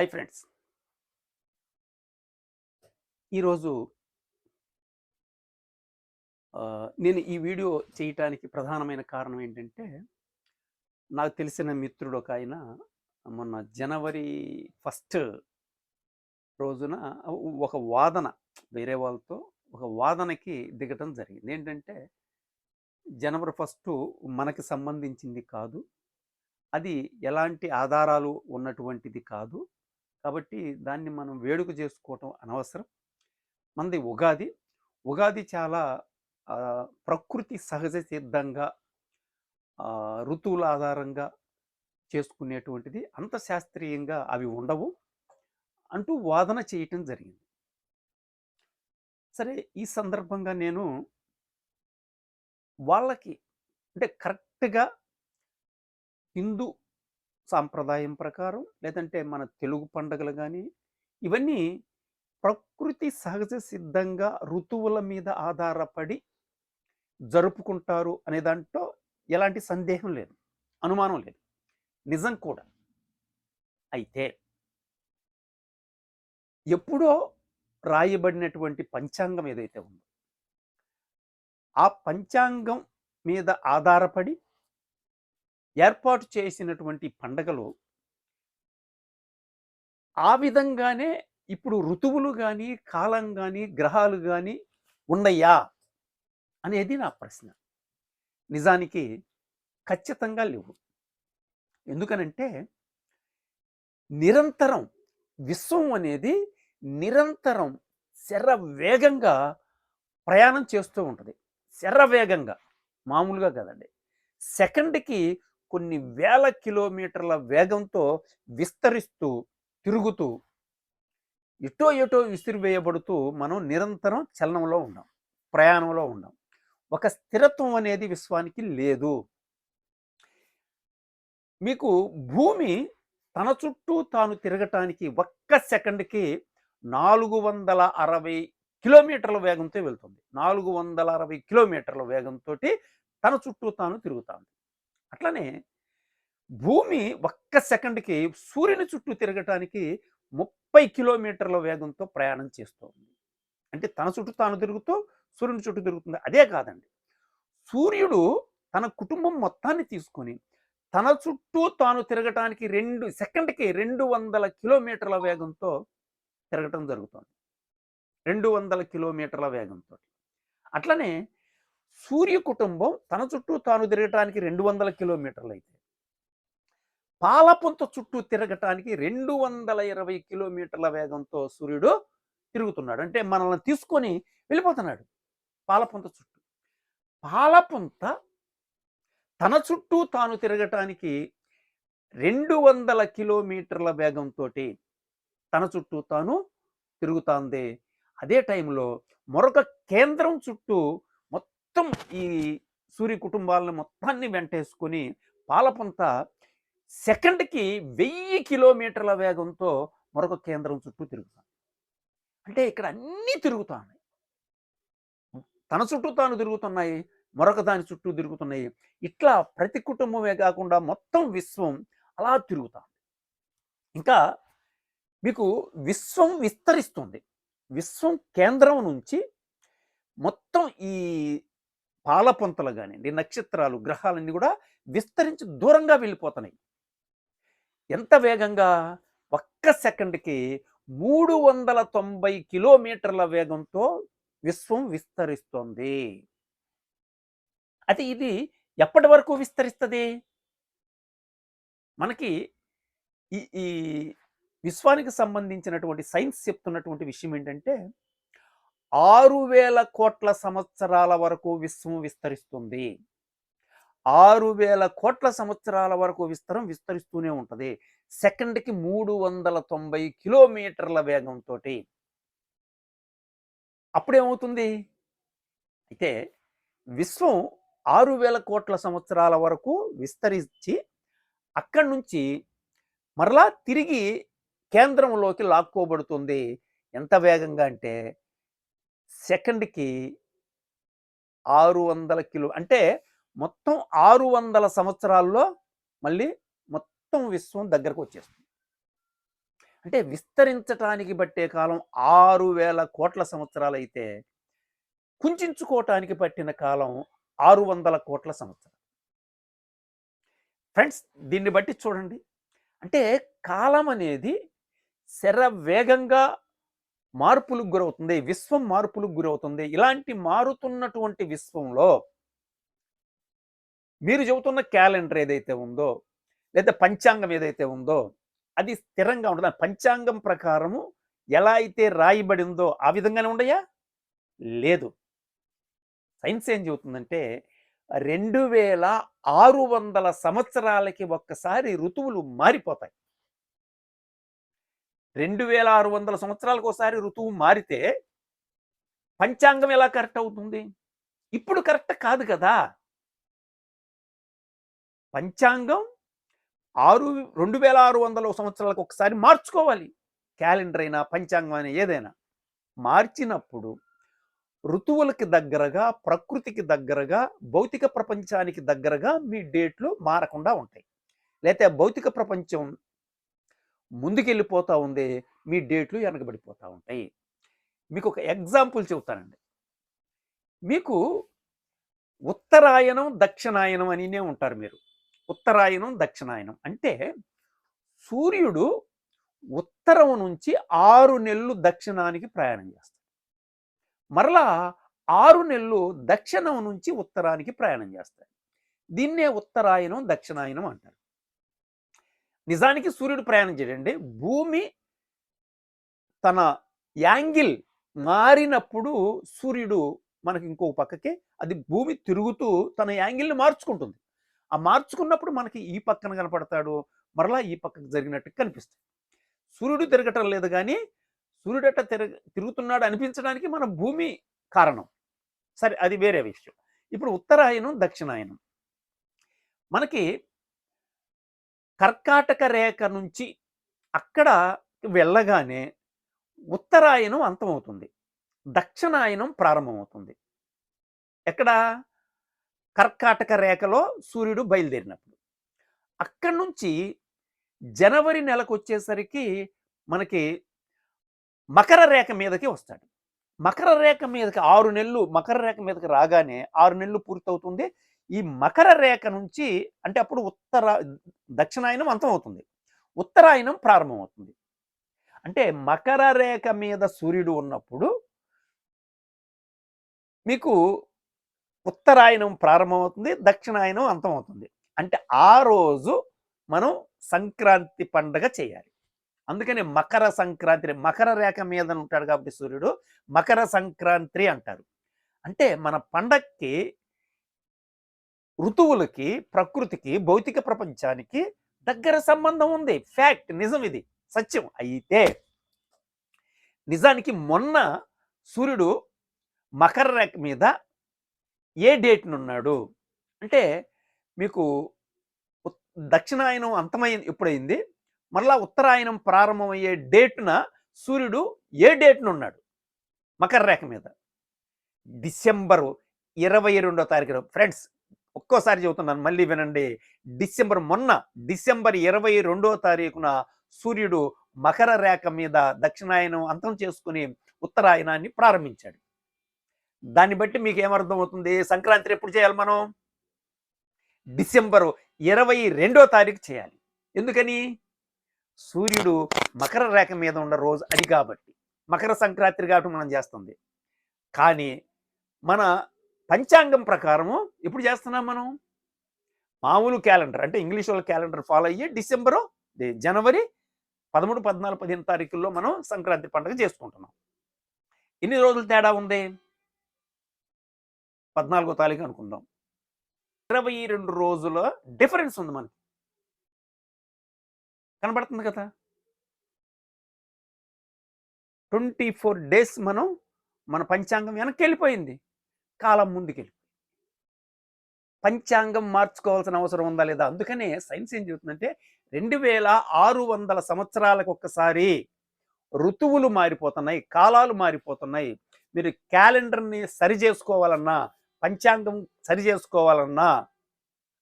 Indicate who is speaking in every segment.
Speaker 1: Hi friends. ఈరోజు నేను ఈ వీడియో చేయటానికి ప్రధానమైన కారణం ఏంటంటే నాకు తెలిసిన మిత్రుడు ఒక ఆయన మొన్న జనవరి ఫస్ట్ రోజున ఒక వాదన వేరే వాళ్ళతో ఒక వాదనకి దిగటం జరిగింది. ఏంటంటే జనవరి ఫస్ట్ మనకి సంబంధించింది కాదు. అది ఎలాంటి ఆధారాలు ఉన్నటువంటిది కాదు. కాబట్టి దాన్ని మనం వేడుక చేసుకోవటం అనవసరం. మనది ఉగాది ఉగాది చాలా ప్రకృతి సహజ సిద్ధంగా ఋతువుల ఆధారంగా చేసుకునేటువంటిది అంత శాస్త్రీయంగా అవి ఉండవు అంటూ వాదన చేయటం జరిగింది. సరే ఈ సందర్భంగా నేను వాళ్ళకి అంటే కరెక్ట్గా హిందూ సాంప్రదాయం ప్రకారం లేదంటే మన తెలుగు పండుగలు కానీ ఇవన్నీ ప్రకృతి సహజ సిద్ధంగా ఋతువుల మీద ఆధారపడి జరుపుకుంటారు అనే దాంట్లో ఎలాంటి సందేహం లేదు అనుమానం లేదు. నిజం కూడా. అయితే ఎప్పుడో రాయబడినటువంటి పంచాంగం ఏదైతే ఉందో ఆ పంచాంగం మీద ఆధారపడి ఏర్పాటు చేసినటువంటి పండగలు ఆ విధంగానే ఇప్పుడు ఋతువులు కానీ కాలం కానీ గ్రహాలు కానీ ఉన్నాయా? అనేది నా ప్రశ్న. నిజానికి ఖచ్చితంగా లేవు. ఎందుకనంటే నిరంతరం విశ్వం అనేది నిరంతరం శర వేగంగా ప్రయాణం చేస్తూ ఉంటుంది. శర వేగంగా మామూలుగా కదండి. సెకండ్కి కొన్ని వేల కిలోమీటర్ల వేగంతో విస్తరిస్తూ తిరుగుతూ ఎటో ఎటో విసిరివేయబడుతూ మనం నిరంతరం చలనంలో ఉన్నాం ప్రయాణంలో ఉన్నాం ఒక స్థిరత్వం అనేది విశ్వానికి లేదు. మీకు భూమి తన చుట్టూ తాను తిరగటానికి ఒక్క సెకండ్కి నాలుగు వందల అరవై కిలోమీటర్ల వేగంతో వెళ్తుంది. నాలుగు వందల అరవై కిలోమీటర్ల వేగంతో తన చుట్టూ తాను తిరుగుతుంది. అట్లనే భూమి ఒక్క సెకండ్కి సూర్యుని చుట్టూ తిరగటానికి ముప్పై కిలోమీటర్ల వేగంతో ప్రయాణం చేస్తుంది. అంటే తన చుట్టూ తాను తిరుగుతూ సూర్యుని చుట్టూ తిరుగుతుంది. అదే కాదండి. సూర్యుడు తన కుటుంబం మొత్తాన్ని తీసుకొని తన చుట్టూ తాను తిరగటానికి రెండు సెకండ్కి రెండు వందల కిలోమీటర్ల వేగంతో తిరగటం జరుగుతుంది. రెండు వందల కిలోమీటర్ల వేగంతో. అట్లనే సూర్య కుటుంబం తన చుట్టూ తాను తిరగటానికి రెండు వందల కిలోమీటర్లు అయితే. పాలపుంత చుట్టూ తిరగటానికి రెండు వందల ఇరవై కిలోమీటర్ల వేగంతో సూర్యుడు తిరుగుతున్నాడు. అంటే మనల్ని తీసుకొని వెళ్ళిపోతున్నాడు పాలపుంత చుట్టూ. పాలపుంత తన చుట్టూ తాను తిరగటానికి రెండు వందల కిలోమీటర్ల వేగంతో తన చుట్టూ తాను తిరుగుతాంది. అదే టైంలో మరొక కేంద్రం చుట్టూ మొత్తం ఈ సూర్య కుటుంబాలను మొత్తాన్ని వెంటేసుకొని పాలపుంత సెకండ్కి వెయ్యి కిలోమీటర్ల వేగంతో మరొక కేంద్రం చుట్టూ తిరుగుతాను అంటే ఇక్కడ అన్నీ తిరుగుతాను తన చుట్టూ తాను తిరుగుతున్నాయి మరొక దాని చుట్టూ తిరుగుతున్నాయి. ఇట్లా ప్రతి కుటుంబమే కాకుండా మొత్తం విశ్వం అలా తిరుగుతాం. ఇంకా మీకు విశ్వం విస్తరిస్తుంది. విశ్వం కేంద్రం నుంచి మొత్తం ఈ పాలపొంతలు కానివ్వండి నక్షత్రాలు గ్రహాలన్నీ కూడా విస్తరించి దూరంగా వెళ్ళిపోతున్నాయి. ఎంత వేగంగా? ఒక్క సెకండ్కి మూడు వందల తొంభై కిలోమీటర్ల వేగంతో విశ్వం విస్తరిస్తోంది. అయితే ఇది ఎప్పటి వరకు విస్తరిస్తుంది? మనకి ఈ ఈ విశ్వానికి సంబంధించినటువంటి సైన్స్ చెప్తున్నటువంటి విషయం ఏంటంటే ఆరు వేల కోట్ల సంవత్సరాల వరకు విశ్వం విస్తరిస్తుంది. ఆరు వేల కోట్ల సంవత్సరాల వరకు విస్తరం విస్తరిస్తూనే ఉంటుంది. సెకండ్కి మూడు వందల తొంభై కిలోమీటర్ల వేగంతో అప్పుడేమవుతుంది? అయితే విశ్వం ఆరు వేల కోట్ల సంవత్సరాల వరకు విస్తరించి అక్కడి నుంచి మరలా తిరిగి కేంద్రంలోకి లాక్కోబడుతుంది. ఎంత వేగంగా అంటే సెకండ్కి ఆరు వందల కిలో అంటే మొత్తం ఆరు వందల సంవత్సరాల్లో మళ్ళీ మొత్తం విశ్వం దగ్గరకు వచ్చేస్తుంది అంటే విస్తరించటానికి బట్టే కాలం ఆరు వేల కోట్ల సంవత్సరాలు అయితే కుంచుకోవటానికి పట్టిన కాలం ఆరు వందల కోట్ల సంవత్సరాలు ఫ్రెండ్స్ దీన్ని బట్టి చూడండి. అంటే కాలం అనేది శర వేగంగా మార్పులకు గురవుతుంది విశ్వం మార్పులకు గురవుతుంది. ఇలాంటి మారుతున్నటువంటి విశ్వంలో మీరు చెబుతున్న క్యాలెండర్ ఏదైతే ఉందో లేదా పంచాంగం ఏదైతే ఉందో అది స్థిరంగా ఉండదు పంచాంగం ప్రకారము ఎలా అయితే రాయబడిందో ఆ విధంగానే ఉండయా? లేదు. సైన్స్ ఏం చెబుతుందంటే రెండు వేల ఆరు వందల సంవత్సరాలకి ఒక్కసారి ఋతువులు మారిపోతాయి. రెండు వేల ఆరు వందల సంవత్సరాలకు ఒకసారి ఋతువు మారితే పంచాంగం ఎలా కరెక్ట్ అవుతుంది? ఇప్పుడు కరెక్ట్ కాదు కదా! పంచాంగం ఆరు రెండు వేల ఆరు వందల సంవత్సరాలకు ఒకసారి మార్చుకోవాలి. క్యాలెండర్ అయినా పంచాంగం అయినా ఏదైనా. మార్చినప్పుడు ఋతువులకి దగ్గరగా ప్రకృతికి దగ్గరగా భౌతిక ప్రపంచానికి దగ్గరగా మీ డేట్లు మారకుండా ఉంటాయి. లేకపోతే భౌతిక ప్రపంచం ముందుకెళ్ళిపోతూ ఉంది మీ డేట్లు వెనకబడిపోతూ ఉంటాయి. మీకు ఒక ఎగ్జాంపుల్ చెబుతానండి. మీకు ఉత్తరాయణం దక్షిణాయనం అనినే ఉంటారు మీరు. ఉత్తరాయణం దక్షిణాయనం అంటే సూర్యుడు ఉత్తరం నుంచి ఆరు నెలలు దక్షిణానికి ప్రయాణం చేస్తాడు. మరలా ఆరు నెలలు దక్షిణం నుంచి ఉత్తరానికి ప్రయాణం చేస్తాడు. దీన్నే ఉత్తరాయణం దక్షిణాయనం అంటారు. నిజానికి సూర్యుడు ప్రయాణం చేయడండి భూమి తన యాంగిల్ మారినప్పుడు సూర్యుడు మనకి ఇంకో పక్కకి అది భూమి తిరుగుతూ తన యాంగిల్ని మార్చుకుంటుంది. ఆ మార్చుకున్నప్పుడు మనకి ఈ పక్కన కనపడతాడు మరలా ఈ పక్కకు జరిగినట్టు కనిపిస్తుంది. సూర్యుడు తిరగటం లేదు కానీ సూర్యుడట తిరగ తిరుగుతున్నాడు అనిపించడానికి మన భూమి కారణం. సరే అది వేరే విషయం. ఇప్పుడు ఉత్తరాయణం దక్షిణాయనం. మనకి కర్కాటక రేఖ నుంచి అక్కడ వెళ్ళగానే ఉత్తరాయణం అంతమవుతుంది. దక్షిణాయనం ప్రారంభమవుతుంది. ఎక్కడ? కర్కాటక రేఖలో సూర్యుడు బయలుదేరినప్పుడు. అక్కడి నుంచి జనవరి నెలకు వచ్చేసరికి మనకి మకర రేఖ మీదకి వస్తాడు. మకర రేఖ మీదకి ఆరు నెలలు మకర రేఖ మీదకి రాగానే ఆరు నెలలు పూర్తవుతుంది. ఈ మకర రేఖ నుంచి అంటే అప్పుడు ఉత్తర దక్షిణాయనం అంతమవుతుంది. ఉత్తరాయణం ప్రారంభమవుతుంది. అంటే మకర రేఖ మీద సూర్యుడు ఉన్నప్పుడు మీకు ఉత్తరాయణం ప్రారంభమవుతుంది దక్షిణాయనం అంతమవుతుంది. అంటే ఆ రోజు మనం సంక్రాంతి పండగ చేయాలి. అందుకని మకర సంక్రాంతి మకర రేఖ మీద ఉంటాడు కాబట్టి సూర్యుడు మకర సంక్రాంతి అంటారు. అంటే మన పండక్కి ఋతువులకి ప్రకృతికి భౌతిక ప్రపంచానికి దగ్గర సంబంధం ఉంది. ఫ్యాక్ట్ నిజం ఇది. సత్యం. అయితే నిజానికి మొన్న సూర్యుడు మకర రేఖ మీద ఏ డేట్నున్నాడు అంటే మీకు దక్షిణాయనం అంతమైంది ఎప్పుడైంది మరలా ఉత్తరాయణం ప్రారంభమయ్యే డేట్న సూర్యుడు ఏ డేట్నున్నాడు మకర రేఖ మీద. డిసెంబరు ఇరవై రెండో తారీఖున ఫ్రెండ్స్ ఒక్కోసారి చెబుతున్నాను మళ్ళీ వినండి. డిసెంబర్ మొన్న డిసెంబర్ ఇరవై రెండో తారీఖున సూర్యుడు మకర రేఖ మీద దక్షిణాయనం అంతం చేసుకుని ఉత్తరాయణాన్ని ప్రారంభించాడు. దాన్ని బట్టి మీకు ఏమర్థం అవుతుంది సంక్రాంతి ఎప్పుడు చేయాలి మనం? డిసెంబరు ఇరవై రెండో తారీఖు చేయాలి. ఎందుకని? సూర్యుడు మకర రేఖ మీద ఉన్న రోజు అది కాబట్టి. మకర సంక్రాంతి కాబట్టి మనం చేస్తుంది. కానీ మన పంచాంగం ప్రకారము ఎప్పుడు చేస్తున్నాం మనం? మామూలు క్యాలెండర్ అంటే ఇంగ్లీష్ వాళ్ళ క్యాలెండర్ ఫాలో అయ్యి డిసెంబరు జనవరి పదమూడు పద్నాలుగు పదిహేను తారీఖుల్లో మనం సంక్రాంతి పండుగ చేసుకుంటున్నాం. ఎన్ని రోజులు తేడా ఉంది? పద్నాలుగో తారీఖు అనుకుందాం. ఇరవై రెండు రోజుల డిఫరెన్స్ ఉంది మనకి. కనబడుతుంది కదా? ట్వంటీ ఫోర్ డేస్ మనం మన పంచాంగం వెనక్కి వెళ్ళిపోయింది. కాలం ముందుకెళ్ళి పంచాంగం మార్చుకోవాల్సిన అవసరం ఉందా లేదా? అందుకనే సైన్స్ ఏం చెబుతుందంటే రెండు వేల ఆరు వందల సంవత్సరాలకు ఒక్కసారి ఋతువులు మారిపోతున్నాయి కాలాలు మారిపోతున్నాయి. మీరు క్యాలెండర్ని సరి చేసుకోవాలన్నా పంచాంగం సరి చేసుకోవాలన్నా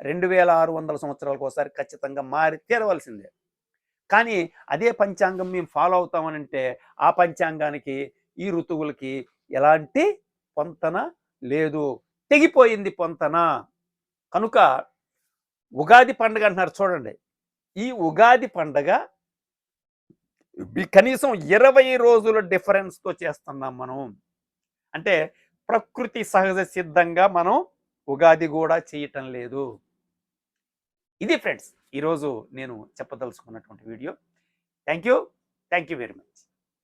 Speaker 1: రెండు వేల ఆరు వందల సంవత్సరాలకు ఒకసారి ఖచ్చితంగా మారి తీరవలసిందే. కానీ అదే పంచాంగం మేము ఫాలో అవుతామనంటే ఆ పంచాంగానికి ఈ ఋతువులకి ఎలాంటి పొంతన లేదు. తెగిపోయింది పొంతన. కనుక ఉగాది పండుగ అంటున్నారు చూడండి. ఈ ఉగాది పండగ కనీసం ఇరవై రోజుల డిఫరెన్స్తో చేస్తున్నాం మనం. అంటే ప్రకృతి సహజ సిద్ధంగా మనం ఉగాది కూడా చేయటం లేదు. ఇది ఫ్రెండ్స్ ఈరోజు నేను చెప్పదలుచుకున్నటువంటి video. Thank you thank you very much.